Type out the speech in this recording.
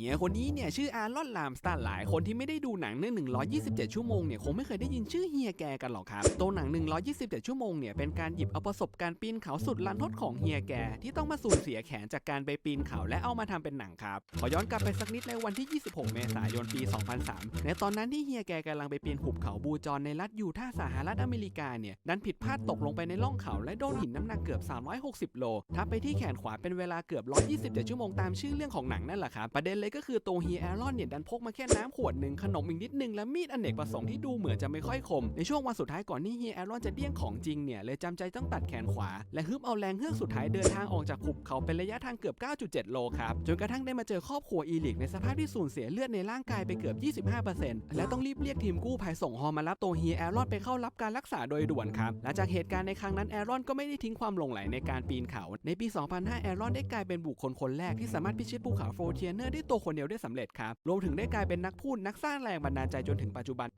เฮียคนนี้เนี่ยชื่ออารอนลามสตาร์หลายคนที่ไม่ได้ดูหนังเรื่อง 127 ชั่วโมงเนี่ยคงไม่เคยได้ยินชื่อเฮียแกกันหรอกครับ ตัวหนัง 127 ชั่วโมงเนี่ยเป็นการหยิบเอาประสบการณ์ปีนเขาสุดลันทดของเฮียแก ที่ต้องมาสูญเสียแขนจากการไปปีนเขาและเอามาทำเป็นหนังครับ ขอย้อนกลับไปสักนิดในวันที่ 26 เมษายนปี 2003 ในตอนนั้นที่เฮียแกกำลังไปปีนหุบเขาบูจอนในรัฐยูทาห์สหรัฐอเมริกาเนี่ยดันผิดพลาดตกลงไปในร่องเขาและโดนหินน้ำหนักเกือบ 360 โลทับไปที่แขนขวาเป็นเวลาเกือบ 127 ชั่วโมงตามชื่อเรื่องของหนังนั่นแหละครับประเด็นเลยก็คือตัวเฮียแอรอนเนี่ยดันพกมาแค่น้ำขวดหนึ่งขนมอีกนิดนึงและมีดอเนกประสงค์ที่ดูเหมือนจะไม่ค่อยคม ในช่วงวันสุดท้ายก่อนที่เฮียแอรอนจะเดี้ยงของจริงเนี่ยเลยจำใจต้องตัดแขนขวา และฮึบเอาแรงเฮือกสุดท้ายเดินทางออกจากหุบเขาเป็นระยะทางเกือบ 9.7 โลครับจนกระทั่งได้มาเจอครอบครัวอีลิกในสภาพที่สูญเสียเลือดในร่างกายไปเกือบ 25%และต้องรีบเรียกทีมกู้ภัยส่งฮอมารับตัวเฮียแอรอนไปเข้ารับการรักษาโดยด่วนครับและจากเหตุการณ์ในครั้งนั้นแอรอนก็ไม่ได้ทิ้งความหลงไหลในการปีนเขาในปี 2005แอรอนได้กลายเป็นบุคคลคนแรกที่สามารถพิชิตภูเขาโฟเทียเนอร์ได้ตัวคนเดียวได้สำเร็จครับ รวมถึงได้กลายเป็นนักพูดนักสร้างแรงบันดาลใจจนถึงปัจจุบัน